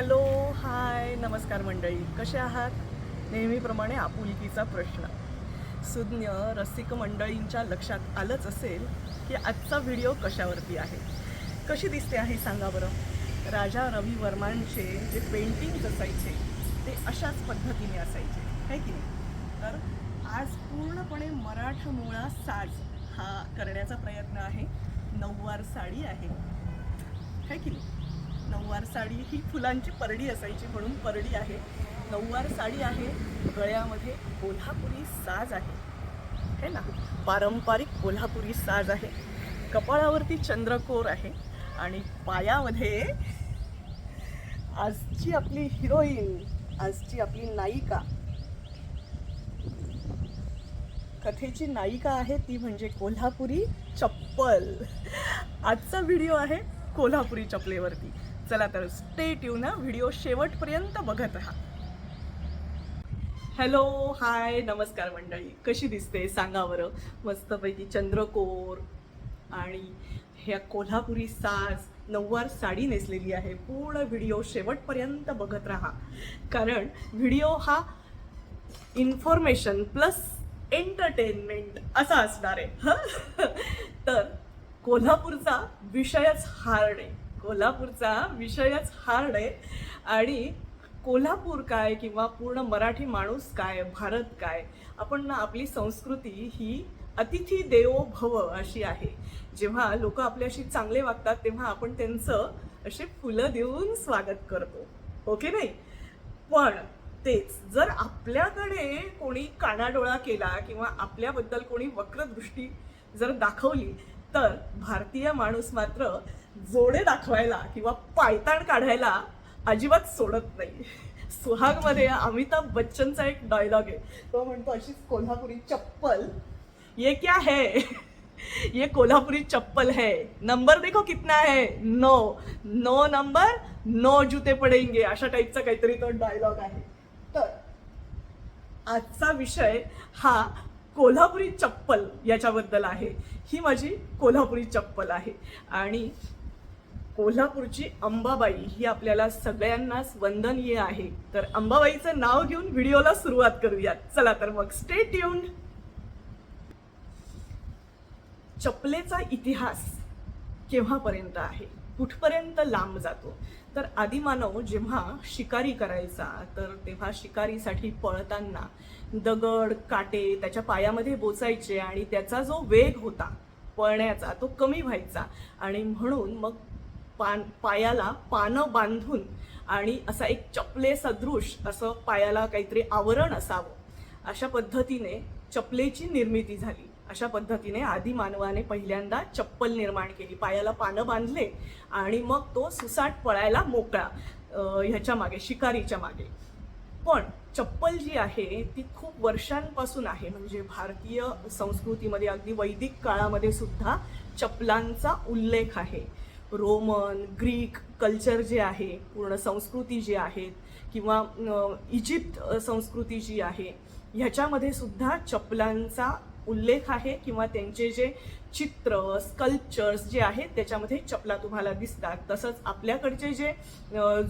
Hello hi नमस्कार मंडळी. कसे आहात? नेहमीप्रमाणे आपुलकीचा प्रश्न. सुज्ञ रसिक मंडळींच्या लक्षात आलंच असेल की आजचा व्हिडिओ कशावरती आहे. कशी दिसते आहे सांगा बरं. राजा रवी वर्मांचे जे पेंटिंग्स असायचे ते अशाच पद्धतीने असायचे. है की नाही? तर आज पूर्णपणे मराठमोळा साज हा करण्याचा प्रयत्न आहे. नऊवार साडी आहे. है की नाही? नऊवार साडी ही फुलांची परडी असायची म्हणून परडी आहे. नऊवार साडी आहे. गळ्यामध्ये कोल्हापुरी साज आहे. है ना? पारंपरिक कोल्हापुरी साज आहे. कपाळावरती चंद्रकोर आहे आणि पायामध्ये आजची आपली हिरोईन आजची आपली नायिका. कथेची नायिका आहे ती म्हणजे कोल्हापुरी चप्पल. आजचा व्हिडिओ आहे कोल्हापुरी चपलेवरती. चला तर स्टे ट्यून ना व्हिडिओ शेवटपर्यंत बघत राहा. हॅलो हाय नमस्कार मंडळी. कशी दिसते सांगा बरं. मस्तपैकी चंद्रकोर आणि ह्या कोल्हापुरी साज नऊवार साडी नेसलेली आहे. पूर्ण व्हिडिओ शेवटपर्यंत बघत राहा. कारण व्हिडिओ हा इन्फॉर्मेशन प्लस एंटरटेनमेंट असा असणार आहे. तर कोल्हापूरचा विषयच हार्ड आहे. कोल्हापूरचा विषयच हार्ड आहे. आणि कोल्हापूर काय किंवा पूर्ण मराठी माणूस काय भारत काय आपण ना आपली संस्कृती ही अतिथी देवो भव अशी आहे. जेव्हा लोक आपल्याशी चांगले वागतात तेव्हा आपण त्यांचं असे फुलं देऊन स्वागत करतो. ओके नाही पण तेच जर आपल्याकडे कोणी कानाडोळा केला किंवा आपल्याबद्दल कोणी वक्रदृष्टी जर दाखवली तर भारतीय माणूस मात्र जोडे दाखवायला किंवा पायताण काढायला अजिबात सोडत नाही. सुहागमध्ये अमिताभ बच्चनचा एक डायलॉग आहे. तो म्हणतो अशीच कोल्हापुरी चप्पल. ये क्या है? ये कोल्हापुरी चप्पल है. नंबर देखो कितना है? नो. No number? नो जूते पडेंगे. अशा टाईपचा काहीतरी तो डायलॉग आहे. तर आजचा विषय हा कोल्हापुरी चप्पल याच्याबद्दल आहे. ही माझी कोल्हापुरी चप्पल आहे. आणि कोल्हापूरची अंबाबाई ही आपल्याला सगळ्यांनाच वंदनीय आहे. तर अंबाबाईचं नाव घेऊन व्हिडिओला सुरुवात करूयात. चला तर मग स्टे ट्यून चपलेचा इतिहास केव्हापर्यंत आहे? कुठपर्यंत लांब जातो? तर आदिमानव जेव्हा शिकारी करायचा तर तेव्हा शिकारीसाठी पळताना दगड काटे त्याच्या पायामध्ये बोचायचे आणि त्याचा जो वेग होता पळण्याचा तो कमी व्हायचा. आणि म्हणून मग पान पायाला पानं बांधून आणि असा एक चपले सदृश असं पायाला काहीतरी आवरण असावं. अशा पद्धतीने चपलेची निर्मिती झाली. अशा पद्धतीने आधी मानवाने पहिल्यांदा चप्पल निर्माण केली. पायाला पानं बांधले आणि मग तो सुसाट पळायला मोकळा ह्याच्या मागे शिकारीच्या मागे. पण चप्पल जी आहे ती खूप वर्षांपासून आहे. म्हणजे भारतीय संस्कृतीमध्ये अगदी वैदिक काळामध्ये सुद्धा चपलांचा उल्लेख आहे. रोमन ग्रीक कल्चर जे आहे पूर्ण संस्कृती जी आहेत किंवा इजिप्त संस्कृती जी आहे ह्याच्यामध्ये सुद्धा चपलांचा उल्लेख आहे किंवा त्यांचे जे चित्र स्कल्पचर्स जे आहेत त्याच्यामध्ये चपला तुम्हाला दिसतात. तसंच आपल्याकडचे जे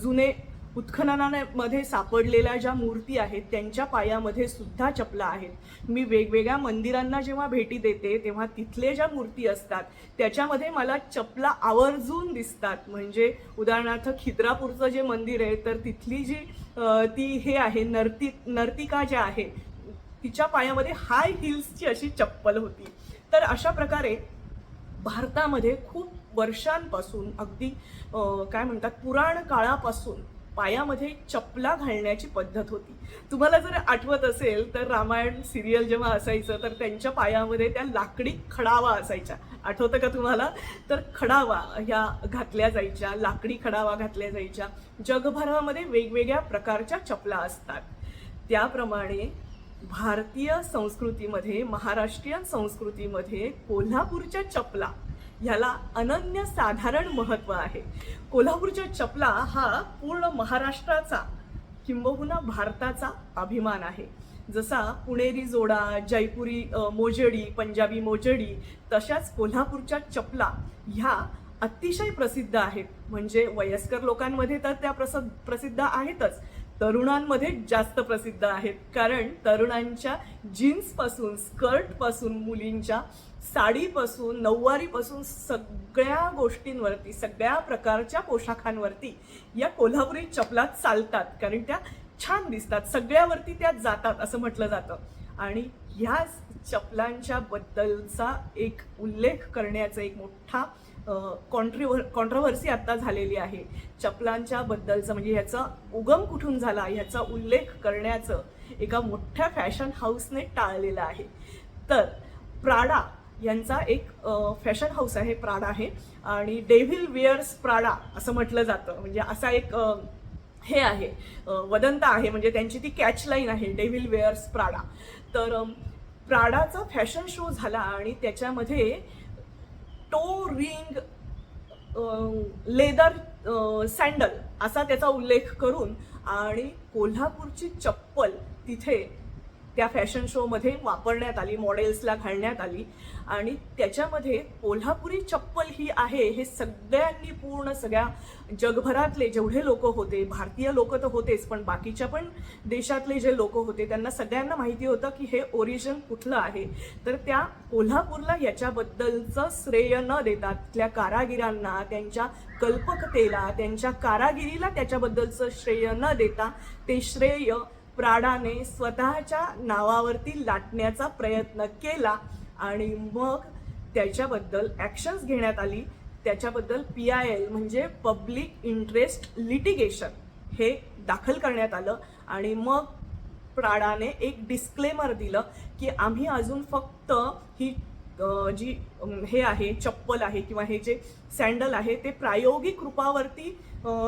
जुने उत्खननामध्ये सापडलेल्या ज्या मूर्ती आहेत त्यांच्या पायामध्ये सुद्धा चपला आहेत. मी वेगवेगळ्या मंदिरांना जेव्हा भेटी देते तेव्हा तिथले ज्या मूर्ती असतात त्याच्यामध्ये मला चपला आवर्जून दिसतात. म्हणजे उदाहरणार्थ खिद्रापूरचं जे मंदिर आहे तर तिथली जी ती हे आहे नर्ती नर्तिका ज्या आहे तिच्या पायामध्ये हाय हिल्सची अशी चप्पल होती. तर अशा प्रकारे भारतामध्ये खूप वर्षांपासून अगदी काय म्हणतात पुराण काळापासून पायामध्ये चपला घालण्याची पद्धत होती. तुम्हाला जर आठवत असेल तर रामायण सिरियल जेव्हा असायचं तर त्यांच्या पायामध्ये त्या लाकडी खडावा असायच्या. आठवतं का तुम्हाला? तर खडावा ह्या घातल्या जायच्या लाकडी खडावा घातल्या जायच्या. जगभरामध्ये वेगवेगळ्या प्रकारच्या चपला असतात. त्याप्रमाणे भारतीय संस्कृतीमध्ये महाराष्ट्रीयन संस्कृतीमध्ये कोल्हापूरच्या चपला ह्याला अनन्य साधारण महत्त्व आहे. कोल्हापूरच्या चपला हा पूर्ण महाराष्ट्राचा किंबहुना भारताचा अभिमान आहे. जसा पुणेरी जोडा जयपुरी मोजडी पंजाबी मोजडी तशाच कोल्हापूरच्या चपला ह्या अतिशय प्रसिद्ध आहेत. म्हणजे वयस्कर लोकांमध्ये तर त्या प्रस प्रसिद्ध आहेतच. तरुणांमध्ये जास्त प्रसिद्ध आहेत. कारण तरुणांच्या जीन्सपासून स्कर्टपासून मुलींच्या साडीपासून नऊवारीपासून सगळ्या गोष्टींवरती सगळ्या प्रकारच्या पोशाखांवरती या कोल्हापुरी चपला चालतात. कारण त्या छान दिसतात. सगळ्यावरती त्या जातात असं म्हटलं जातं. आणि ह्याच चपलांच्या बद्दलचा एक उल्लेख करण्याचा एक मोठा कॉन्ट्रिव्हर कॉन्ट्रवर्सी आत्ता झालेली आहे. चपलांच्या बद्दलचं म्हणजे ह्याचा उगम कुठून झाला ह्याचा उल्लेख करण्याचं एका मोठ्या फॅशन हाऊसने टाळलेलं आहे. तर प्राडा यांचा एक फॅशन हाऊस आहे प्राडा आहे. आणि डेव्हिल वेअर्स प्राडा असं म्हटलं जातं. म्हणजे असा एक हे आहे. वदंता आहे म्हणजे त्यांची ती कॅच लाईन आहे डेव्हिल वेअर्स प्राडा तर प्राडाचा फॅशन शो झाला आणि त्याच्यामध्ये टो रिंग लेदर सँडल असा त्याचा उल्लेख करून आणि कोल्हापूरची चप्पल तिथे त्या फॅशन शोमध्ये वापरण्यात आली मॉडेल्सला घालण्यात आली. आणि त्याच्यामध्ये कोल्हापुरी चप्पल ही आहे हे सगळ्यांनी पूर्ण सगळ्या जगभरातले जेवढे लोक होते भारतीय लोक तर होतेच पण बाकीच्या पण देशातले जे लोक होते त्यांना सगळ्यांना माहिती होतं की हे ओरिजिन कुठलं आहे. तर त्या कोल्हापूरला याच्याबद्दलचं श्रेय न देता तिथल्या कारागिरांना त्यांच्या कल्पकतेला त्यांच्या कारागिरीला त्याच्याबद्दलचं श्रेय न देता ते श्रेय प्राडाने स्वतःच्या नावावरती लाटण्याचा प्रयत्न केला आणि मग त्याच्याबद्दल ॲक्शन्स घेण्यात आली. त्याच्याबद्दल पी आय एल म्हणजे पब्लिक इंटरेस्ट लिटिगेशन हे दाखल करण्यात आलं आणि मग प्राडाने एक डिस्क्लेमर दिलं की आम्ही अजून फक्त ही जी हे आहे चप्पल आहे किंवा हे जे सँडल आहे ते प्रायोगिक रूपावरती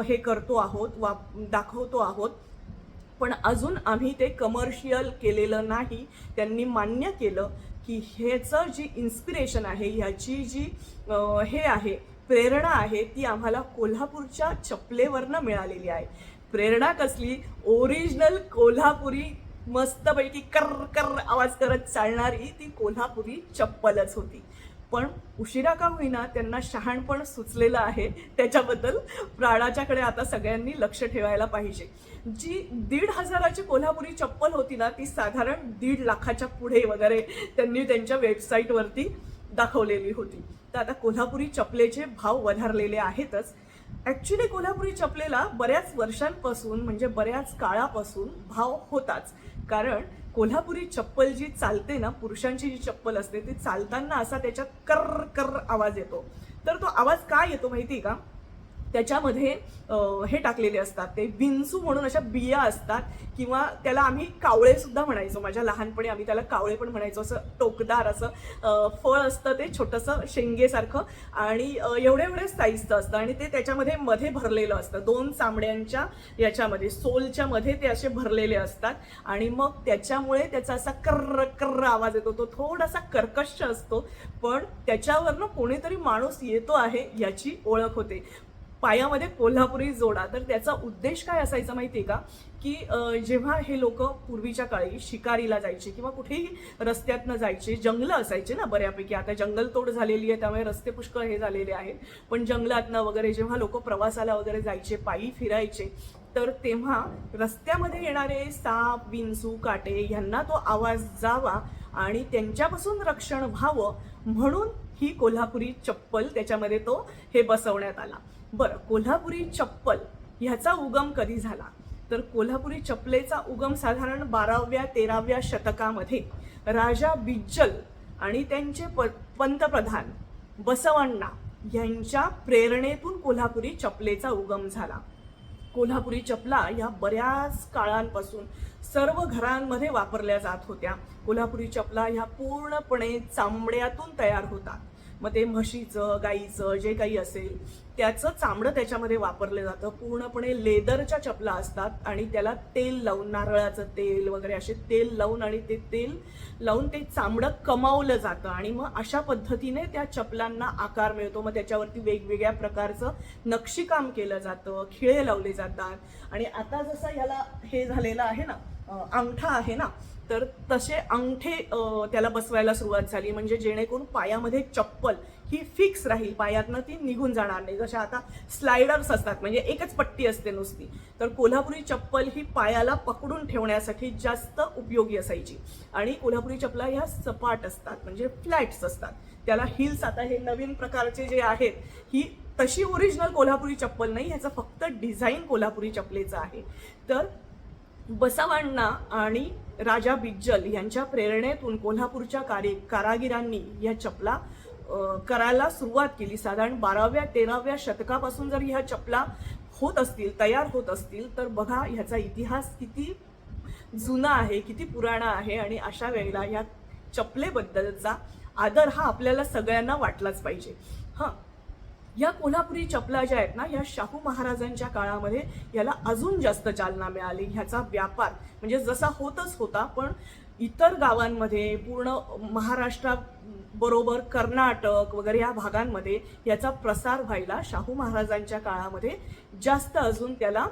हे करतो आहोत वा दाखवतो आहोत. पण अजून आम्ही ते कमर्शियल केलेलं नाही. त्यांनी मान्य केलं की ह्याचं जी इन्स्पिरेशन आहे ह्याची जी हे आहे प्रेरणा आहे ती आम्हाला कोल्हापूरच्या चपलेवरनं मिळालेली आहे. प्रेरणा कसली? ओरिजिनल कोल्हापुरी मस्तपैकी कर कर आवाज करत चालणारी ती कोल्हापुरी चप्पलच होती. पण उशिरा का होईना त्यांना शहाणपण सुचलेलं आहे. त्याच्याबद्दल प्राणाच्याकडे आता सगळ्यांनी लक्ष ठेवायला पाहिजे. जी दीड हजाराची कोल्हापुरी चप्पल होती ना ती साधारण दीड लाखाच्या पुढे वगैरे त्यांनी त्यांच्या वेबसाईटवरती दाखवलेली होती. तर आता कोल्हापुरी चपलेचे भाव वधारलेले आहेतच. ॲक्च्युली कोल्हापुरी चपलेला बऱ्याच वर्षांपासून म्हणजे बऱ्याच काळापासून भाव होताच. कारण कोल्हापुरी चप्पल जी चालते ना पुरुषांची जी चप्पल असते ती चालताना असा त्याच्यात कर कर आवाज येतो. तर तो आवाज काय येतो माहिती आहे का? त्याच्यामध्ये हे टाकलेले असतात. ते विंचू म्हणून अशा बिया असतात किंवा त्याला आम्ही कावळे सुद्धा म्हणायचो. माझ्या लहानपणी आम्ही त्याला कावळे पण म्हणायचो. असं टोकदार असं फळ असतं ते छोटंसं शेंगेसारखं आणि एवढे एवढे साईजचं असतं आणि ते त्याच्यामध्ये मध्ये भरलेलं असतं. दोन चांबड्यांच्या याच्यामध्ये सोलच्या मध्ये ते असे भरलेले असतात आणि मग त्याच्यामुळे त्याचा असा कर्र कर्र आवाज येतो. तो थोडासा कर्कश असतो पण त्याच्यावरनं कोणीतरी माणूस येतो आहे याची ओळख होते. पायामध्ये कोल्हापुरी जोडा. तर त्याचा उद्देश काय असायचा माहिती आहे का की जेव्हा हे लोक पूर्वीच्या काळी शिकारीला जायचे किंवा कुठेही रस्त्यातनं जायचे जंगलं असायचे ना बऱ्यापैकी. आता जंगलतोड झालेली आहे त्यामुळे रस्ते पुष्कळ हे झालेले आहेत. पण जंगलातनं वगैरे जेव्हा लोक प्रवासाला वगैरे जायचे पायी फिरायचे तर तेव्हा रस्त्यामध्ये येणारे साप विंचू काटे ह्यांना तो आवाज जावा आणि त्यांच्यापासून रक्षण व्हावं म्हणून ही कोल्हापुरी चप्पल त्याच्यामध्ये तो हे बसवण्यात आला. बरं कोल्हापुरी चप्पल ह्याचा उगम कधी झाला? तर कोल्हापुरी चपलेचा उगम साधारण बाराव्या तेराव्या शतकामध्ये राजा बिज्जल आणि त्यांचे प पंतप्रधान बसवण्णा यांच्या प्रेरणेतून कोल्हापुरी चपलेचा उगम झाला. कोल्हापुरी चपला ह्या बऱ्याच काळांपासून सर्व घरांमध्ये वापरल्या जात होत्या. कोल्हापुरी चपला ह्या पूर्णपणे चामड्यातून तयार होतात मग ते म्हशीचं गाईचं जे काही असेल त्याचं चामडं त्याच्यामध्ये वापरलं जातं. पूर्णपणे लेदरच्या चपला असतात आणि त्याला तेल लावून नारळाचं तेल वगैरे असे तेल लावून आणि ते तेल लावून ते चामडं कमावलं जातं. आणि मग अशा पद्धतीने त्या चपलांना आकार मिळतो. मग त्याच्यावरती वेगवेगळ्या प्रकारचं नक्षीकाम केलं जातं खिळे लावले जातात. आणि आता जसं याला हे झालेलं आहे ना अंगठा आहे ना तर तसे अंगठे त्याला बसवायला सुरुवात झाली. म्हणजे जेणेकरून पायामध्ये चप्पल ही फिक्स राहील. पायातनं ती निघून जाणार नाही. जशा आता स्लायडर्स असतात. म्हणजे एकच पट्टी असते नुसती. तर कोल्हापुरी चप्पल ही पायाला पकडून ठेवण्यासाठी जास्त उपयोगी असायची. आणि कोल्हापुरी चपला ह्या सपाट असतात. म्हणजे फ्लॅट्स असतात. त्याला हिल्स आता हे नवीन प्रकारचे जे आहेत ही तशी ओरिजिनल कोल्हापुरी चप्पल नाही. ह्याचं फक्त डिझाईन कोल्हापुरी चपलेचं आहे. तर बसवांना आणि राजा बिज्जल यांच्या प्रेरणेतून कोल्हापूरच्या कार्य कारागिरांनी या चपला करायला सुरुवात केली. साधारण बाराव्या तेराव्या शतकापासून जर ह्या चपला होत असतील तयार होत असतील तर बघा ह्याचा इतिहास किती जुना आहे किती पुराणा आहे आणि अशा वेळेला ह्या चपलेबद्दलचा आदर हा आपल्याला सगळ्यांना वाटलाच पाहिजे. हां. या कोल्हापुरी चपला ज्या आहेत ना या शाहू महाराजांच्या काळामध्ये याला अजून जास्त चालना मिळाली. ह्याचा व्यापार म्हणजे जसा होतच होता पण इतर गावांमध्ये पूर्ण महाराष्ट्राबरोबर कर्नाटक वगैरे या भागांमध्ये याचा प्रसार व्हायला शाहू महाराजांच्या काळामध्ये जास्त अजून त्याला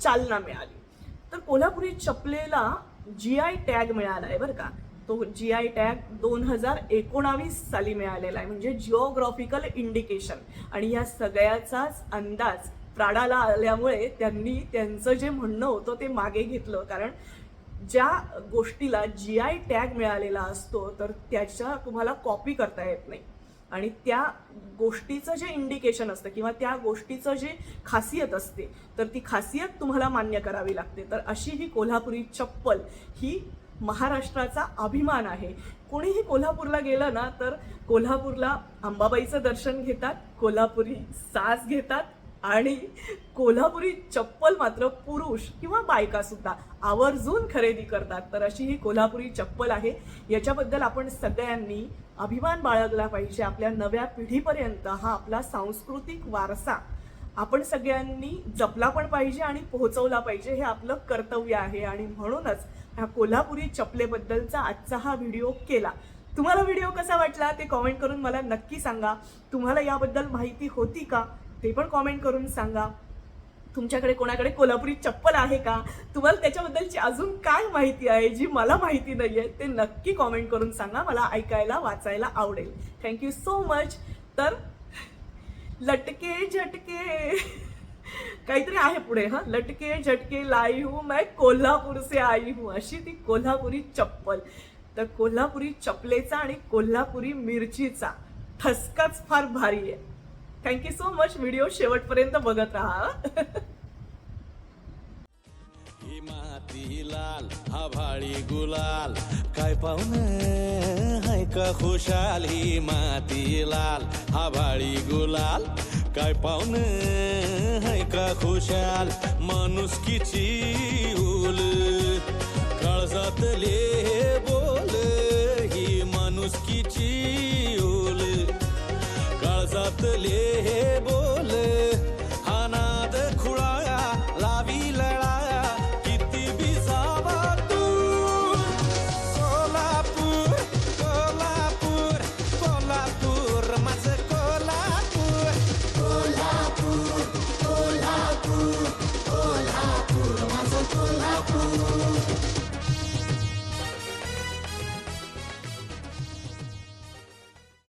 चालना मिळाली. तर कोल्हापुरी चपलेला जी आय टॅग मिळाला आहे बरं का. तो जी आय टॅग दोन हजार एकोणावीस साली मिळालेला आहे. म्हणजे जिओग्राफिकल इंडिकेशन आणि या सगळ्याचाच अंदाज प्राडाला आल्यामुळे त्यांनी त्यांचं जे म्हणणं होतं ते मागे घेतलं. कारण ज्या गोष्टीला जी आय टॅग मिळालेला असतो तर त्याच्या तुम्हाला कॉपी करता येत नाही. आणि त्या गोष्टीचं जे इंडिकेशन असतं किंवा त्या गोष्टीचं जे खासियत असते तर ती खासियत तुम्हाला मान्य करावी लागते. तर अशी ही कोल्हापुरी चप्पल ही महाराष्ट्राचा अभिमान आहे. कोणीही कोल्हापूरला गेलं ना तर कोल्हापूरला अंबाबाईचं दर्शन घेतात कोल्हापुरी सास घेतात आणि कोल्हापुरी चप्पल मात्र पुरुष किंवा बायका सुद्धा आवर्जून खरेदी करतात. तर अशी ही कोल्हापुरी चप्पल आहे. याच्याबद्दल आपण सगळ्यांनी अभिमान बाळगला पाहिजे. आपल्या नव्या पिढीपर्यंत हा आपला सांस्कृतिक वारसा आपण सगळ्यांनी जपला पण पाहिजे आणि पोहोचवला पाहिजे. हे आपलं कर्तव्य आहे आणि म्हणूनच ह्या कोल्हापुरी चपलेबद्दलचा आजचा हा व्हिडिओ केला. तुम्हाला व्हिडिओ कसा वाटला ते कॉमेंट करून मला नक्की सांगा. तुम्हाला याबद्दल माहिती होती का ते पण कॉमेंट करून सांगा. तुमच्याकडे कोणाकडे कोल्हापुरी चप्पल आहे का? तुम्हाला त्याच्याबद्दलची अजून काय माहिती आहे जी मला माहिती नाही आहे ते नक्की कॉमेंट करून सांगा. मला ऐकायला वाचायला आवडेल. थँक्यू सो मच तर लटके झटके. काहीतरी आहे पुढे हा? लटके झटके लाई हूँ मैं कोल्हापूर से आई हूँ. अशी ती कोल्हापुरी चप्पल. तर कोल्हापुरी चपलेचा आणि कोल्हापुरी मिरचीचा. ठसकाच फार भारी आहे. थँक्यू सो मच व्हिडिओ शेवटपर्यंत बघत राहा माती लाल हा गुलाल. काय पाहुण हाय का खुशाल? ही माती लाल आभाळी गुलाल. काय पाहुण हाय का खुशाल? माणुसकीची उल काळजातले बोल ही माणुसकीची काळजात काळजातले बोल.